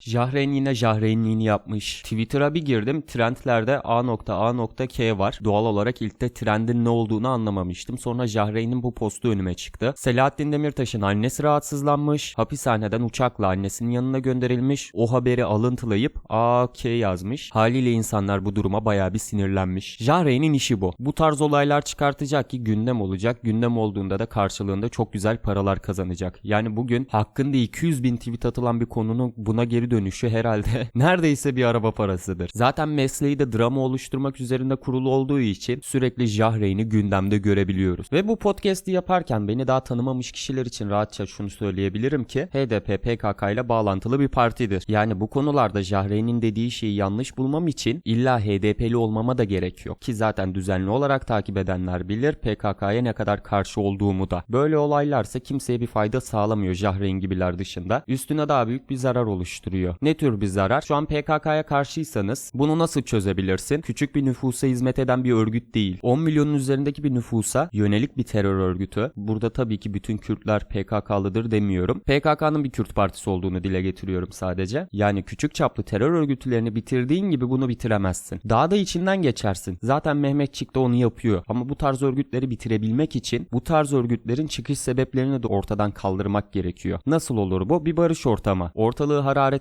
Jahreyn yine Jahreynliğini yapmış. Twitter'a bir girdim. Trendlerde A.A.K var. Doğal olarak ilk de trendin ne olduğunu anlamamıştım. Sonra Jahreyn'in bu postu önüme çıktı. Selahattin Demirtaş'ın annesi rahatsızlanmış. Hapishaneden uçakla annesinin yanına gönderilmiş. O haberi alıntılayıp A.K yazmış. Haliyle insanlar bu duruma bayağı bir sinirlenmiş. Jahreyn'in işi bu. Bu tarz olaylar çıkartacak ki gündem olacak. Gündem olduğunda da karşılığında çok güzel paralar kazanacak. Yani bugün hakkında 200 bin tweet atılan bir konunun buna geri dönüşü herhalde neredeyse bir araba parasıdır. Zaten mesleği de drama oluşturmak üzerinde kurulu olduğu için sürekli Jahreyn'i gündemde görebiliyoruz. Ve bu podcast'i yaparken beni daha tanımamış kişiler için rahatça şunu söyleyebilirim ki HDP PKK ile bağlantılı bir partidir. Yani bu konularda Jahreyn'in dediği şeyi yanlış bulmam için illa HDP'li olmama da gerek yok. Ki zaten düzenli olarak takip edenler bilir PKK'ya ne kadar karşı olduğumu da. Böyle olaylarsa kimseye bir fayda sağlamıyor Jahreyn gibiler dışında. Üstüne daha büyük bir zarar oluşturuyor. Ne tür bir zarar? Şu an PKK'ya karşıysanız bunu nasıl çözebilirsin? Küçük bir nüfusa hizmet eden bir örgüt değil. 10 milyonun üzerindeki bir nüfusa yönelik bir terör örgütü. Burada tabii ki bütün Kürtler PKK'lıdır demiyorum. PKK'nın bir Kürt partisi olduğunu dile getiriyorum sadece. Yani küçük çaplı terör örgütlerini bitirdiğin gibi bunu bitiremezsin. Daha da içinden geçersin. Zaten Mehmetçik de onu yapıyor. Ama bu tarz örgütleri bitirebilmek için bu tarz örgütlerin çıkış sebeplerini de ortadan kaldırmak gerekiyor. Nasıl olur bu? Bir barış ortamı. Ortalığı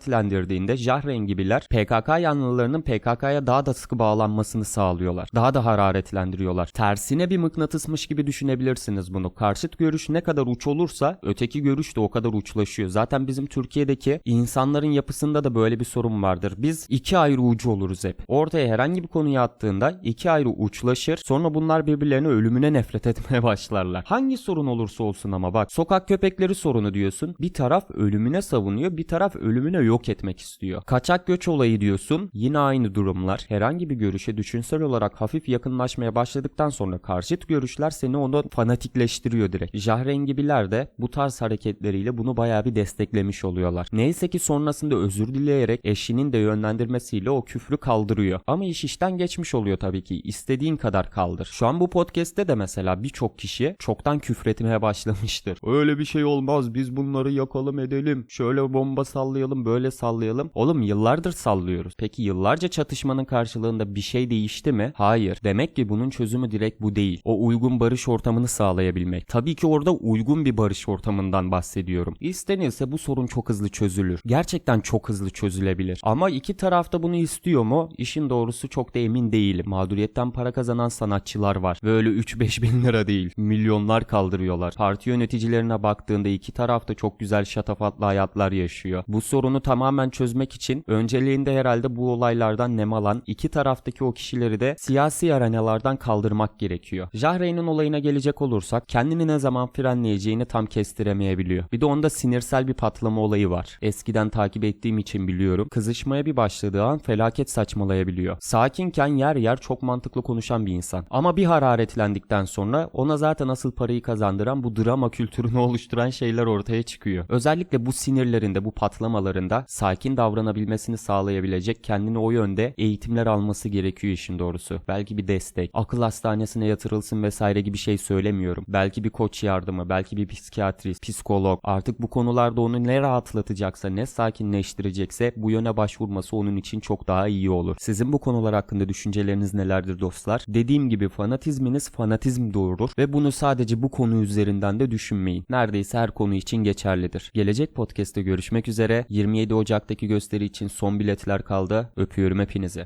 hararetlendirdiğinde Jahren gibiler PKK yanlılarının PKK'ya daha da sıkı bağlanmasını sağlıyorlar. Daha da hararetlendiriyorlar. Tersine bir mıknatısmış gibi düşünebilirsiniz bunu. Karşıt görüş ne kadar uç olursa öteki görüş de o kadar uçlaşıyor. Zaten bizim Türkiye'deki insanların yapısında da böyle bir sorun vardır. Biz iki ayrı ucu oluruz hep. Ortaya herhangi bir konuyu attığında iki ayrı uçlaşır. Sonra bunlar birbirlerine ölümüne nefret etmeye başlarlar. Hangi sorun olursa olsun ama bak sokak köpekleri sorunu diyorsun. Bir taraf ölümüne savunuyor, bir taraf ölümüne yok etmek istiyor. Kaçak göç olayı diyorsun. Yine aynı durumlar. Herhangi bir görüşe düşünsel olarak hafif yakınlaşmaya başladıktan sonra karşıt görüşler seni onu fanatikleştiriyor direkt. Jahren gibiler de bu tarz hareketleriyle bunu bayağı bir desteklemiş oluyorlar. Neyse ki sonrasında özür dileyerek eşinin de yönlendirmesiyle o küfrü kaldırıyor. Ama iş işten geçmiş oluyor tabii ki. İstediğin kadar kaldır. Şu an bu podcast'te de mesela birçok kişi çoktan küfretmeye başlamıştır. Öyle bir şey olmaz. Biz bunları yakalım edelim. Şöyle bomba sallayalım, böyle sallayalım. Oğlum yıllardır sallıyoruz. Peki yıllarca çatışmanın karşılığında bir şey değişti mi? Hayır. Demek ki bunun çözümü direkt bu değil. O uygun barış ortamını sağlayabilmek. Tabii ki orada uygun bir barış ortamından bahsediyorum. İstenilse bu sorun çok hızlı çözülür. Gerçekten çok hızlı çözülebilir. Ama iki tarafta bunu istiyor mu? İşin doğrusu çok da emin değilim. Mağduriyetten para kazanan sanatçılar var. Ve öyle 3-5 bin lira değil. Milyonlar kaldırıyorlar. Parti yöneticilerine baktığında iki tarafta çok güzel şatafatlı hayatlar yaşıyor. Bu sorunu tamamen çözmek için önceliğinde herhalde bu olaylardan nem alan iki taraftaki o kişileri de siyasi arenalardan kaldırmak gerekiyor. Jahreyn'in olayına gelecek olursak kendini ne zaman frenleyeceğini tam kestiremeyebiliyor. Bir de onda sinirsel bir patlama olayı var. Eskiden takip ettiğim için biliyorum. Kızışmaya bir başladığı an felaket saçmalayabiliyor. Sakinken yer yer çok mantıklı konuşan bir insan. Ama bir hararetlendikten sonra ona zaten asıl parayı kazandıran bu drama kültürünü oluşturan şeyler ortaya çıkıyor. Özellikle bu sinirlerinde, bu patlamalarında sakin davranabilmesini sağlayabilecek kendini o yönde eğitimler alması gerekiyor işin doğrusu. Belki bir destek, akıl hastanesine yatırılsın vesaire gibi şey söylemiyorum. Belki bir koç yardımı, belki bir psikiyatrist, psikolog. Artık bu konularda onu ne rahatlatacaksa, ne sakinleştirecekse bu yöne başvurması onun için çok daha iyi olur. Sizin bu konular hakkında düşünceleriniz nelerdir dostlar? Dediğim gibi fanatizminiz fanatizm doğurur ve bunu sadece bu konu üzerinden de düşünmeyin. Neredeyse her konu için geçerlidir. Gelecek podcast'te görüşmek üzere. 27 Ocak'taki gösteri için son biletler kaldı. Öpüyorum hepinizi.